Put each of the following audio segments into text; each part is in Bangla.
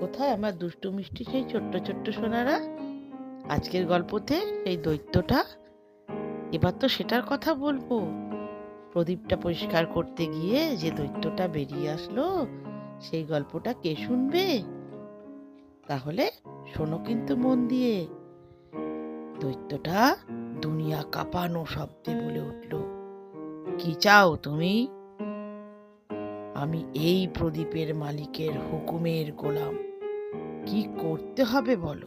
কোথায় আমার দুষ্টু মিষ্টি সেই ছোট্ট ছোট্ট সোনারা? আজকের গল্পতে সেই দৈত্যটা? এবার তো সেটার কথা বলব। প্রদীপটা পরিষ্কার করতে গিয়ে যে দৈত্যটা বেরিয়ে আসলো, সেই গল্পটা কে শুনবে? তাহলে শোনো কিন্তু মন দিয়ে। দৈত্যটা দুনিয়া কাঁপানো শব্দে বলে উঠল, কি চাও তুমি? আমি এই প্রদীপের মালিকের হুকুমের গোলাম। কি করতে হবে বলো?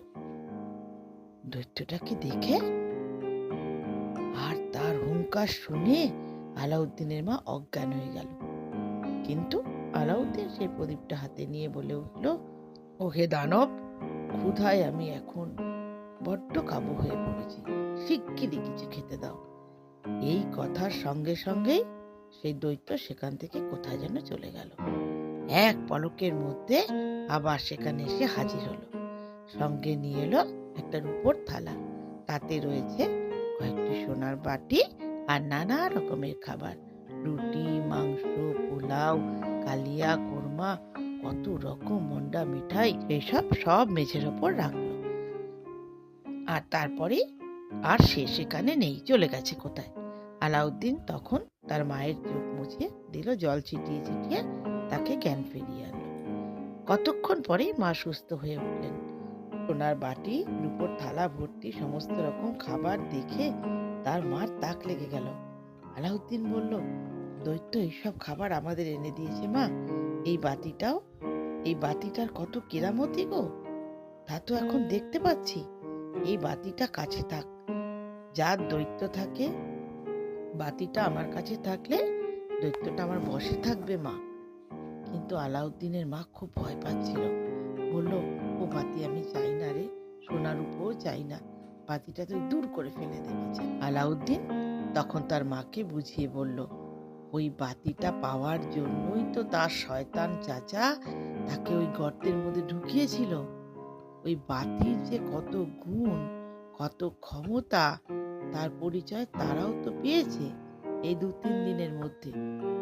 দৈত্যটাকে দেখে আর তার হুঙ্কার শুনে আলাউদ্দিনের মা অজ্ঞান হয়ে গেল। কিন্তু আলাউদ্দিন সেই প্রদীপটা হাতে নিয়ে বলে উঠল ও হে দানব, ক্ষুধায় আমি এখন বড্ড কাবু হয়ে পড়েছি। শিগগিরই কিছু খেতে দাও। এই কথার সঙ্গে সঙ্গেই সেই দৈত্য সেখান থেকে কোথায় যেন চলে গেল। এক পলকের মধ্যে আবার সেখানে এসে হাজির হলো। সঙ্গে নিয়ে এলো একটা রূপোর থালা। তাতে রয়েছে কয়েকটি সোনার বাটি আর নানা রকমের খাবার। রুটি, মাংস, পোলাও, কালিয়া, কোরমা, কত রকম মন্ডা মিঠাই, এসব সব মেঝের ওপর রাখল। আর তারপরে আর সে সেখানে নেই, চলে গেছে কোথায়? আলাউদ্দিন তখন তার মায়ের চোখ মুছিয়ে দিল, জল ছিটিয়ে ছিটিয়ে তাকে জ্ঞান ফিরিয়ে আনলো। কতক্ষণ পরেই মা সুস্থ হয়ে উঠলেন। সোনার বাটি, রূপোর থালা, ভর্তি সমস্ত রকম খাবার দেখে তার মার তাক লেগে গেল। আলাউদ্দিন বলল, দৈত্য, এইসব খাবার আমাদের এনে দিয়েছে মা। এই বাটিটাও, এই বাটিটার কত কেরামতি গো। তা তো এখন দেখতে পাচ্ছি। এই বাতিটা কাছে থাক। যার দৈত্য থাকে বাতিটা আমার কাছে থাকলে দৈত্যটা আমার বসে থাকবে, মা। কিন্তু আলাউদ্দিনের মা খুব ভয় পাচ্ছিল। বলল, ও বাতি আমি চাই না রে, সোনার উপও চাই না। বাতিটা তুই দূর করে ফেলে দে, বাছা। আলাউদ্দিন তখন তার মাকে বুঝিয়ে বলল, ওই বাতিটা পাওয়ার জন্যই তো তার শয়তান চাচা তাকে ওই গর্তের মধ্যে ঢুকিয়েছিল। ওই বাতির যে কত গুণ, কত ক্ষমতা তার পরিচয় তারাও তো পেয়েছে এই দু তিন দিনের মধ্যে।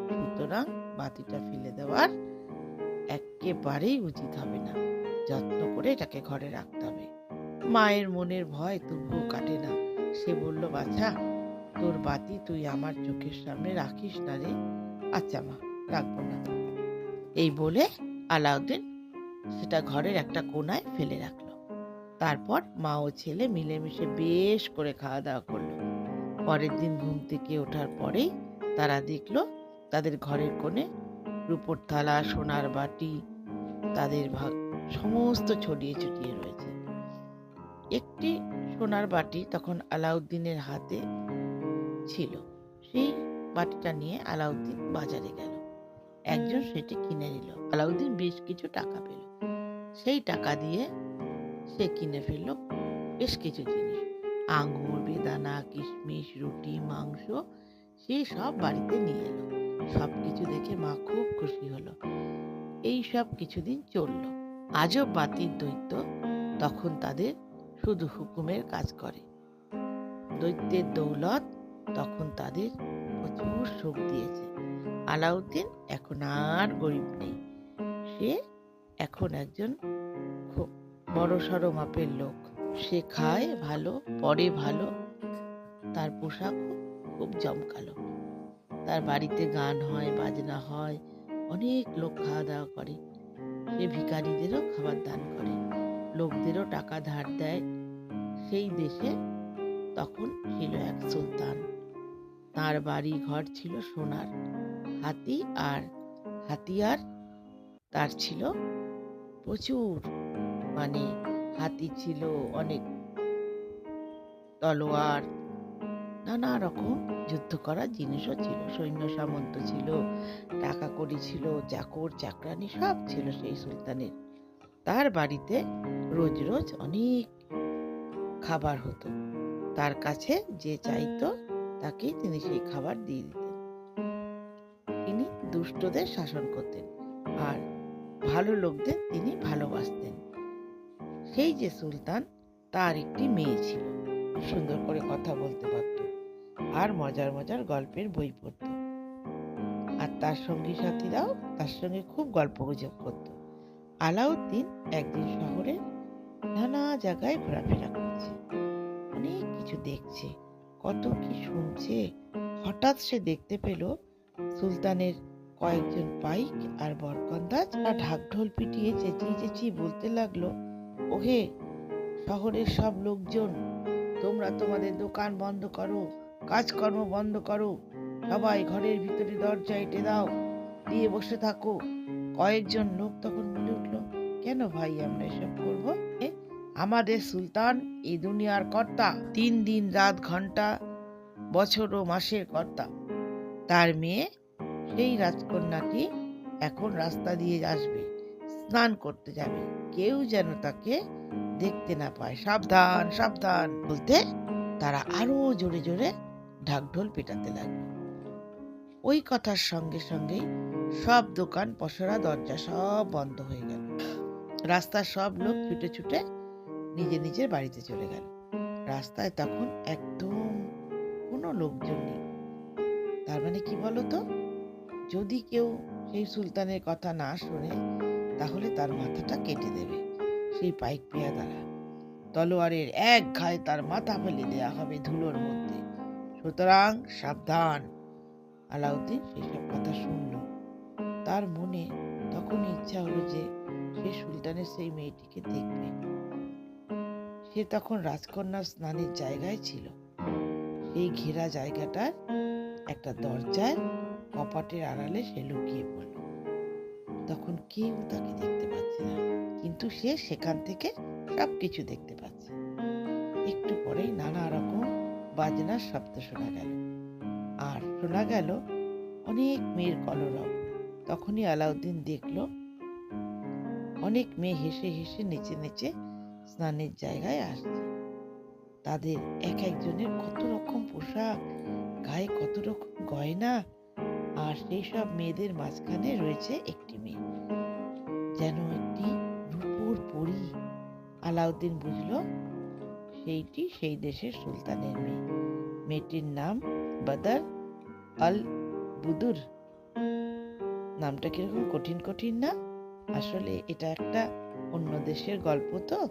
সুতরাং বাতিটা ফেলে দেওয়ার একেবারেই উচিত হবে না। যত্ন করে এটাকে ঘরে রাখতে হবে। মায়ের মনের ভয় তবুও কাটে না। সে বলল, বাছা, তোর বাতি তুই আমার চোখের সামনে রাখিস না রে। আচ্ছা মা, রাখব না। এই বলে আলাউদ্দিন সেটা ঘরের একটা কোনায় ফেলে রাখল। তারপর মা ও ছেলে মিলেমিশে বেশ করে খাওয়া দাওয়া করল। পরের দিন ঘুম থেকে ওঠার পরেই তারা দেখল তাদের ঘরের কোণে রূপোর থালা, সোনার বাটি, তাদের ভাগ, সমস্ত ছড়িয়ে ছিটিয়ে রয়েছে। একটি সোনার বাটি তখন আলাউদ্দিনের হাতে ছিল। সেই বাটিটা নিয়ে আলাউদ্দিন বাজারে গেল। একজন সেটি কিনে নিল। আলাউদ্দিন বেশ কিছু টাকা পেল। সেই টাকা দিয়ে সে কিনে ফেলল বেশ কিছু জিনিস। আঙুর, বেদানা, কিশমিশ, রুটি, মাংস সেই সব বাড়িতে নিয়ে এলো। সব কিছু দেখে মা খুব খুশি হলো। এই সব কিছুদিন চলল। আজও বাতির দৈত্য তখন তাদের শুধু হুকুমের কাজ করে। দৈত্যের দৌলত তখন তাদের প্রচুর সুখ দিয়েছে। আলাউদ্দিন এখন আর গরিব নেই। সে এখন একজন বড় সড়ো মাপের লোক। সে খায় ভালো, পরে ভালো। তার পোশাক খুব জমকালো। তার বাড়িতে গান হয়, বাজনা হয়, অনেক লোক খাওয়া দাওয়া করে। সে ভিখারিদেরও খাবার দান করে। লোকদেরও টাকা ধার দেয়। সেই দেশে তখন ছিল এক সুলতান। তার বাড়ি ঘর ছিল সোনার। হাতি আর, হাতিয়ার তার ছিল প্রচুর। মানে হাতি ছিল অনেক তলোয়ার, নানা রকম যুদ্ধ করার জিনিসও ছিল, সৈন্য সামন্ত ছিল টাকা কড়ি ছিল চাকর চাকরানি সব ছিল সেই সুলতানের। তার বাড়িতে রোজ রোজ অনেক খাবার হতো। তার কাছে যে চাইতো তাকেই তিনি সেই খাবার দিয়ে দিতেন। তিনি দুষ্টদের শাসন করতেন আর ভালো লোকদের তিনি ভালোবাসতেন। সেই যে সুলতান, তার একটি মেয়ে ছিল। সুন্দর করে কথা বলতে পারত আর মজার মজার গল্পের বই পড়ত। আর তার সঙ্গী সাথীরাও তার সঙ্গে খুব গল্প গুজব করত। আলাউদ্দিন একদিন শহরে নানা জায়গায় ঘোরাফেরা করছে। অনেক কিছু দেখছে, কত কি শুনছে। হঠাৎ সে দেখতে পেল সুলতানের কয়েকজন পাইক আর বরকন্দাজ আর ঢাকঢোল পিটিয়ে চেঁচিয়ে চেঁচিয়ে বলতে লাগল ওহে, শহরের সব লোকজন, তোমরা তোমাদের দোকান বন্ধ করো, কাজকর্ম বন্ধ করো, সবাই ঘরের ভিতরে দরজা এঁটে দাও, দিয়ে বসে থাকো। কয়েকজন লোক তখন বলে উঠল, কেন ভাই আমরা এসব করব? আমাদের সুলতান এই দুনিয়ার কর্তা, তিন দিন, রাত, ঘণ্টা, বছর ও মাসের কর্তা। তার মেয়ে, সেই রাজকন্যাটি এখন রাস্তা দিয়ে আসবে। স্নান করতে যাবে। কেউ যেন তাকে দেখতে না পায়। সাবধান সাবধান বলতে তারা আরও জোরে জোরে ঢাকঢোল পেটাতে লাগল। ওই কথার সঙ্গে সঙ্গেই সব দোকান, পসরা, দরজা সব বন্ধ হয়ে গেল। রাস্তার সব লোক ছুটে ছুটে নিজে নিজের বাড়িতে চলে গেল। রাস্তায় তখন একদম কোনো লোকজন নেই। তার মানে কি বলতো? যদি কেউ সেই সুলতানের কথা না শোনে তাহলে তার মাথাটা কেটে দেবে। সেই পাইক পেয়াদারা। তলোয়ারের এক ঘায়ে তার মাথা ফেলে দেয়া হবে ধুলোর মধ্যে। সুতরাং সাবধান। আলাউদ্দিন সেসব কথা শুনল। তার মনে তখন ইচ্ছা হলো যে সে সুলতানের সেই মেয়েটিকে দেখবে। সে তখন রাজকন্যার স্নানের জায়গায় ছিল। সেই ঘেরা জায়গাটার একটা দরজায় কপাটের আড়ালে সে লুকিয়ে পড়ল। তখন কেউ তাকে দেখতে পাচ্ছে না। কিন্তু সে সেখান থেকে সব কিছু দেখতে পাচ্ছে। একটু পরেই নানা রকম বাজনার শব্দ শোনা গেল। আর শোনা গেল অনেক মেয়ের কলরব। তখনই আলাউদ্দিন দেখল, অনেক মেয়ে হেসে হেসে নেচে নেচে স্নানের জায়গায় আসছে। তাদের এক একজনের কত রকম পোশাক, গায়ে কত রকম গয়না, আর সেই সব মেয়েদের মাঝখানে রয়েছে একটি যেন একটি রূপোর পরী আলাউদ্দিন বুঝল, সেইটি সেই দেশের সুলতানের মেয়ে। মেয়েটির নাম বাদার আল বুদুর নামটা কীরকম কঠিন কঠিন না? আসলে এটা একটা অন্য দেশের গল্প তো,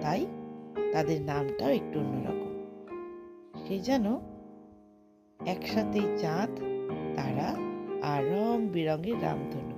তাই তাদের নামটাও একটু অন্যরকম। সে যেন একসাথেই চাঁদ, তারা আর রং বেরঙের রামধনু।